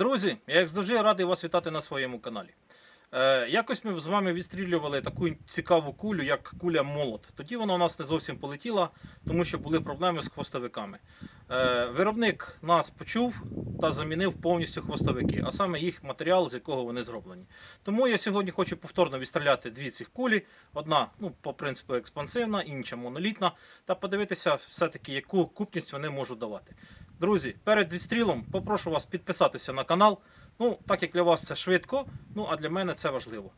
Друзі, я як завжди радий вас вітати на своєму каналі. Е, якось ми з вами відстрілювали таку цікаву кулю, як куля молот. Тоді вона у нас не зовсім полетіла, тому що були проблеми з хвостовиками. Е, виробник нас почув та замінив повністю хвостовики, а саме їх матеріал, з якого вони зроблені. Тому я сьогодні хочу повторно відстріляти дві цих кулі. Одна, ну, по принципу, експансивна, інша монолітна, та подивитися все-таки, яку купність вони можуть давати. Друзі, перед відстрілом попрошу вас підписатися на канал. Ну, так як для вас це швидко, ну а для мене це важливо.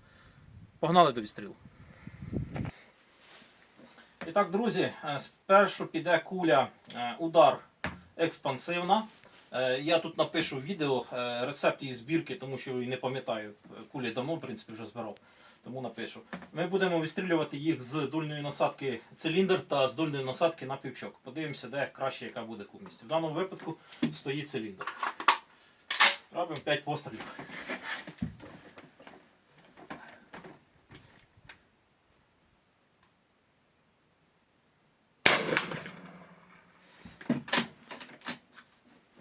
Погнали до відстрілу. І так, друзі, е, спершу піде куля е, удар експансивна. Е, Я тут напишу відео рецепт її збірки, тому що не пам'ятаю. Кулі давно, в принципі, вже збирав. Тому напишу. Ми будемо відстрілювати їх з дульної насадки циліндр та з дульної насадки на півчок. Подивимося, де краще яка буде купність. В даному випадку стоїть циліндр. Робимо 5 пострілів.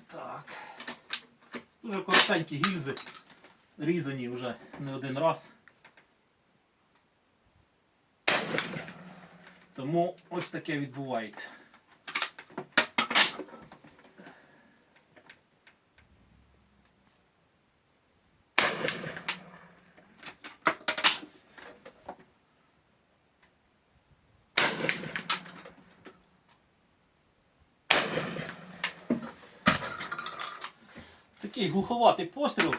Так. Дуже коротенькі гільзи, різані вже не один раз. Тому ось таке відбувається. Такий глуховатий постріл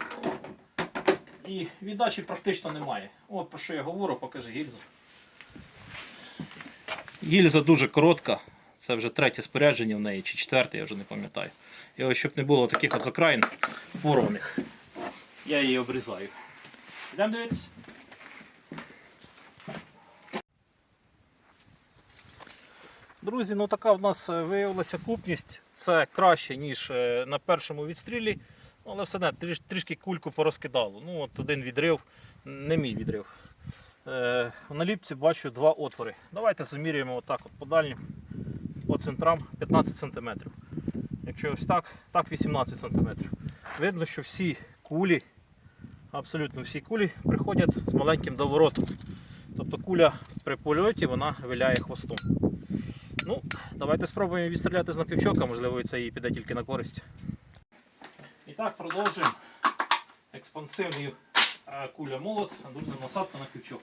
і віддачі практично немає. От про що я говорю, покажи гільзу. Гільза дуже коротка. Це вже третє спорядження в неї, чи четверте, я вже не пам'ятаю. І ось щоб не було таких от закраїн порваних, я її обрізаю. Йдемо дивитися. Друзі, ну така в нас е, виявилася купність. Це краще, ніж е, на першому відстрілі. Але все не, трішки кульку порозкидало. Ну, от один відрив, не мій відрив. Е, на ліпці бачу два отвори. Давайте замірюємо отак от по дальнім, по центрам 15 см. Якщо ось так, так 18 см. Видно, що всі кулі, абсолютно всі кулі приходять з маленьким доворотом. Тобто куля при польоті вона виляє хвостом. Ну, Давайте спробуємо відстріляти з напівчока, можливо, це їй піде тільки на користь. І так, продовжуємо експансивний куля молот, дульна насадка на півчок.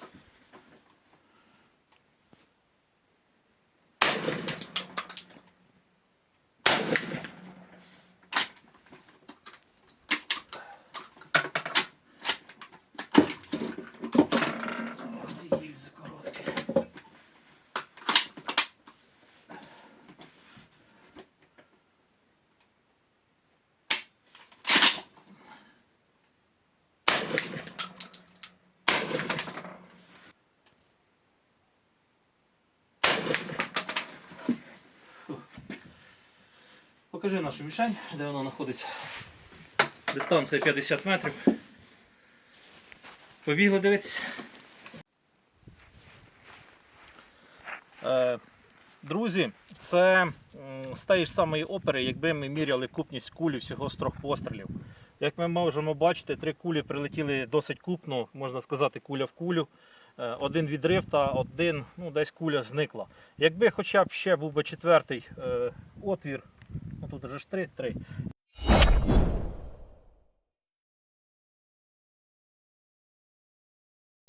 Покажи нашу мішень, де вона знаходиться. Дистанція 50 метрів. Побігли дивитися. Е, друзі, це з тієї ж самої опери, якби ми міряли купність кулі всього з трьох пострілів. Як ми можемо бачити, три кулі прилетіли досить купно, можна сказати, куля в кулю. Е, Один відрив та один, ну, десь куля зникла. Якби хоча б ще був би четвертий е, отвір, тут вже ж три, три.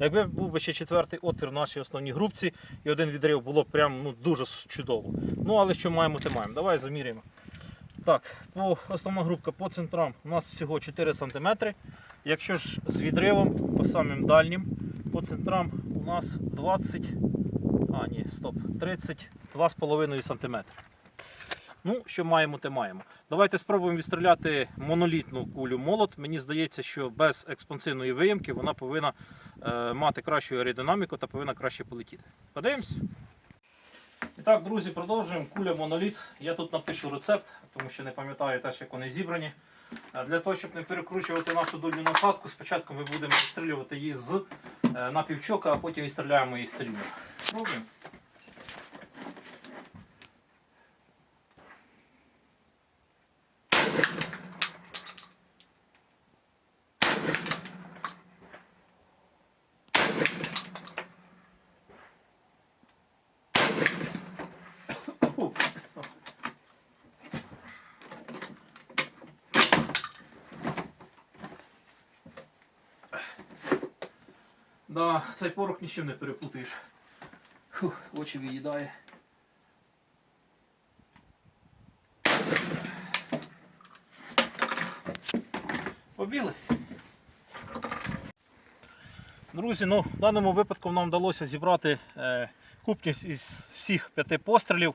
Якби був би ще четвертий отвір в нашій основній групці і один відрив було б прям ну, дуже чудово. Ну але що маємо, те маємо. Давай заміряємо. Так, по основна групка по центрам у нас всього 4 см. Якщо ж з відривом по самим дальнім, по центрам у нас 20, а ні, стоп, 32,5 см. Ну, що маємо, те маємо. Давайте спробуємо відстріляти монолітну кулю молот. Мені здається, що без експансивної виїмки вона повинна е, мати кращу аеродинаміку та повинна краще полетіти. Подивимось. І так, друзі, продовжуємо. Куля моноліт. Я тут напишу рецепт, тому що не пам'ятаю теж, як вони зібрані. Е, Для того, щоб не перекручувати нашу дульну насадку, спочатку ми будемо відстрілювати її з е, напівчока, а потім відстріляємо її з циліндра. Пробуємо. Да, цей порох ні з чим не перепутаєш. Фух, очі виїдає. Побіли. Друзі, ну, в даному випадку нам вдалося зібрати е, купність із всіх п'яти пострілів.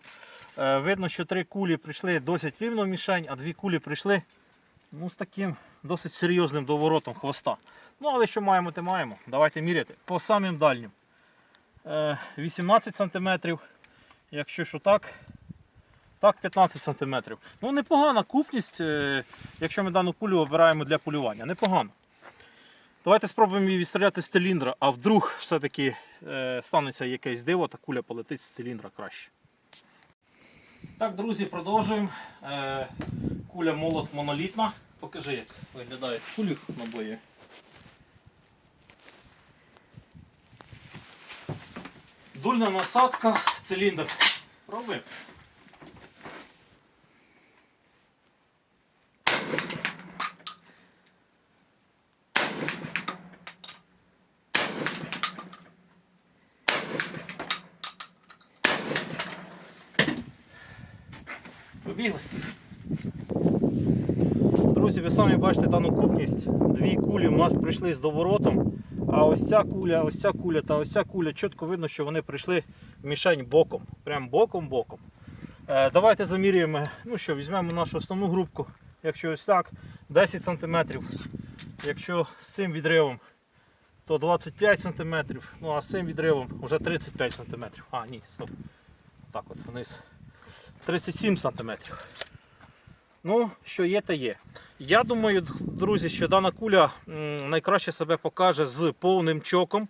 Е, видно, що три кулі прийшли досить рівно в мішень, а дві кулі прийшли ну, з таким досить серйозним доворотом хвоста. Ну, але що маємо, те маємо. Давайте міряти. По самим дальнім. Е, 18 см. Якщо що так, так 15 см. Ну, непогана купність, е, якщо ми дану кулю обираємо для полювання. Непогано. Давайте спробуємо її відстріляти з циліндра, а вдруг все-таки е, станеться якесь диво, та куля полетить з циліндра краще. Так, друзі, продовжуємо. Е, куля молот монолітна. Покажи, як виглядають кулі набої. Дульна насадка, циліндр. Пробуємо. Побігли. Друзі, ви самі бачите дану купність. Дві кулі у нас прийшли з доворотом. А ось ця куля, ось ця куля та ось ця куля чітко видно, що вони прийшли в мішень боком. Прям боком-боком. Е, давайте замірюємо. Ну що, візьмемо нашу основну грубку. Якщо ось так, 10 см. Якщо з цим відривом, то 25 см. Ну а з цим відривом вже 35 см. А, ні, стоп. Так от вниз. 37 см. Ну, що є, те є. Я думаю, друзі, що дана куля найкраще себе покаже з повним чоком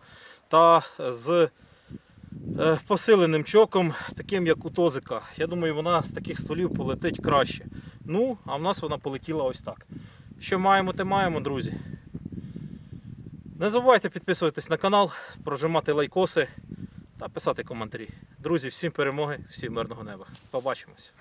та з е, посиленим чоком, таким як у Тозика. Я думаю, вона з таких стволів полетить краще. Ну, а в нас вона полетіла ось так. Що маємо, те маємо, друзі. Не забувайте підписуватись на канал, прожимати лайкоси та писати коментарі. Друзі, всім перемоги, всім мирного неба. Побачимось.